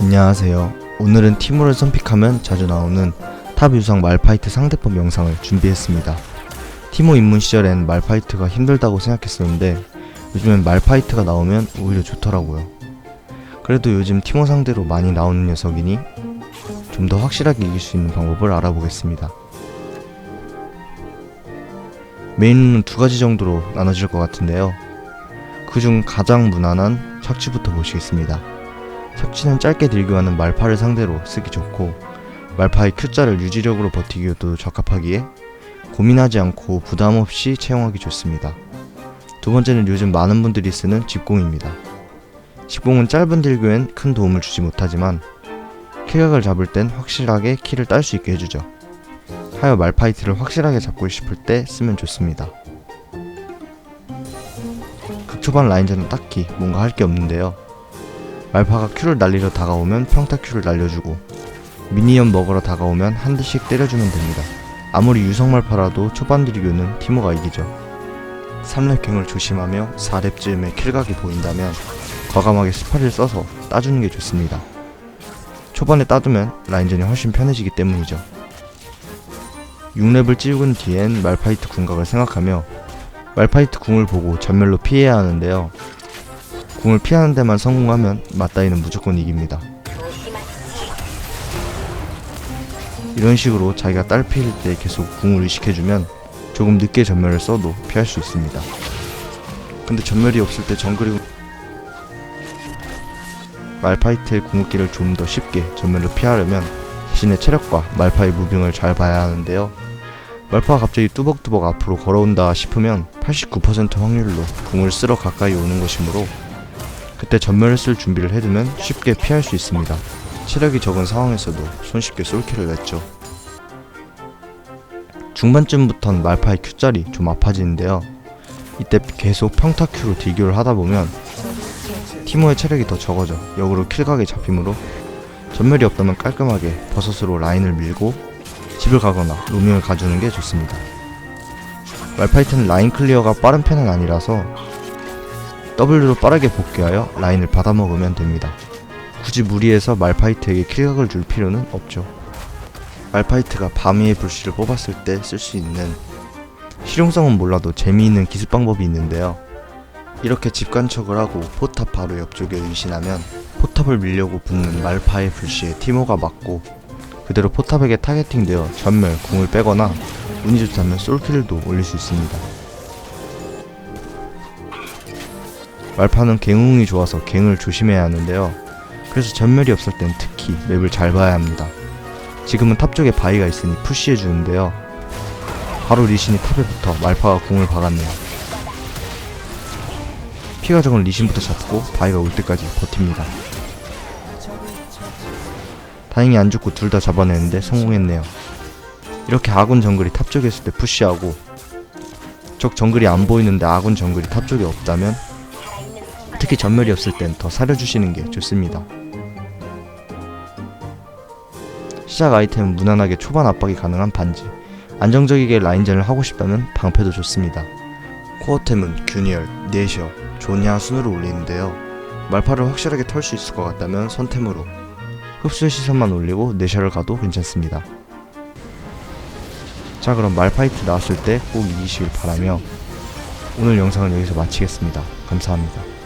안녕하세요. 오늘은 티모를 선픽하면 자주 나오는 탑 유성 말파이트 상대법 영상을 준비했습니다. 티모 입문 시절엔 말파이트가 힘들다고 생각했었는데 요즘엔 말파이트가 나오면 오히려 좋더라고요. 그래도 요즘 티모 상대로 많이 나오는 녀석이니 좀 더 확실하게 이길 수 있는 방법을 알아보겠습니다. 메인은 두 가지 정도로 나눠질 것 같은데요. 그중 가장 무난한 착취부터 보시겠습니다. 착취는 짧게 딜교하는 말파를 상대로 쓰기 좋고 말파의 Q자를 유지력으로 버티기에도 적합하기에 고민하지 않고 부담 없이 채용하기 좋습니다. 두 번째는 요즘 많은 분들이 쓰는 집공입니다. 집공은 짧은 딜교엔 큰 도움을 주지 못하지만 킬각을 잡을 땐 확실하게 킬을 딸수 있게 해주죠. 하여 말파이트를 확실하게 잡고 싶을 때 쓰면 좋습니다. 극초반 라인전은 딱히 뭔가 할 게 없는데요. 말파가 Q를 날리러 다가오면 평타 Q를 날려주고 미니언 먹으러 다가오면 한 대씩 때려주면 됩니다. 아무리 유성 말파라도 초반 딜교는 티모가 이기죠. 3렙 갱을 조심하며 4렙쯤에 킬각이 보인다면 과감하게 스파를 써서 따주는 게 좋습니다. 초반에 따두면 라인전이 훨씬 편해지기 때문이죠. 6렙을 찍은 뒤엔 말파이트 궁각을 생각하며 말파이트 궁을 보고 전멸로 피해야 하는데요. 궁을 피하는 데만 성공하면 맞다이는 무조건 이깁니다. 이런 식으로 자기가 딸 피일 때 계속 궁을 의식해주면 조금 늦게 전멸을 써도 피할 수 있습니다. 근데 전멸이 없을 때 정글이 말파이트의 궁극기를 좀 더 쉽게 전멸로 피하려면 자신의 체력과 말파의 무빙을 잘 봐야 하는데요. 말파가 갑자기 뚜벅뚜벅 앞으로 걸어온다 싶으면 89% 확률로 궁을 쓰러 가까이 오는 것이므로 그때 전멸을 쓸 준비를 해두면 쉽게 피할 수 있습니다. 체력이 적은 상황에서도 손쉽게 솔킬을 냈죠. 중반쯤부턴 말파의 Q짤이 좀 아파지는데요. 이때 계속 평타 Q로 딜교를 하다 보면 티모의 체력이 더 적어져 역으로 킬각에 잡히므로 전멸이 없다면 깔끔하게 버섯으로 라인을 밀고 집을 가거나 로밍을 가주는 게 좋습니다. 말파이트는 라인 클리어가 빠른 편은 아니라서 W로 빠르게 복귀하여 라인을 받아먹으면 됩니다. 굳이 무리해서 말파이트에게 킬각을 줄 필요는 없죠. 말파이트가 바미의 불씨를 뽑았을 때 쓸 수 있는 실용성은 몰라도 재미있는 기습 방법이 있는데요. 이렇게 집 간척을 하고 포탑 바로 옆쪽에 의신하면 포탑을 밀려고 붙는 말파의 불씨에 티모가 맞고 그대로 포탑에게 타겟팅되어 전멸, 궁을 빼거나 운이 좋다면 솔킬도 올릴 수 있습니다. 말파는 갱웅이 좋아서 갱을 조심해야 하는데요. 그래서 전멸이 없을 땐 특히 맵을 잘 봐야 합니다. 지금은 탑 쪽에 바위가 있으니 푸시해 주는데요. 바로 리신이 탑에 붙어 말파가 궁을 박았네요. 피가 적은 리신부터 잡고 바위가 올 때까지 버팁니다. 다행히 안 죽고 둘 다 잡아내는데 성공했네요. 이렇게 아군 정글이 탑 쪽에 있을 때 푸시하고 적 정글이 안 보이는데 아군 정글이 탑 쪽에 없다면 특히 전멸이 없을 땐 더 사려주시는 게 좋습니다. 시작 아이템은 무난하게 초반 압박이 가능한 반지 안정적이게 라인전을 하고 싶다면 방패도 좋습니다. 코어템은 균열, 네셔, 조냐 순으로 올리는데요. 말파를 확실하게 털 수 있을 것 같다면 선템으로 흡수의 시선만 올리고 네셔를 가도 괜찮습니다. 자 그럼 말파이트 나왔을 때 꼭 이기시길 바라며 오늘 영상은 여기서 마치겠습니다. 감사합니다.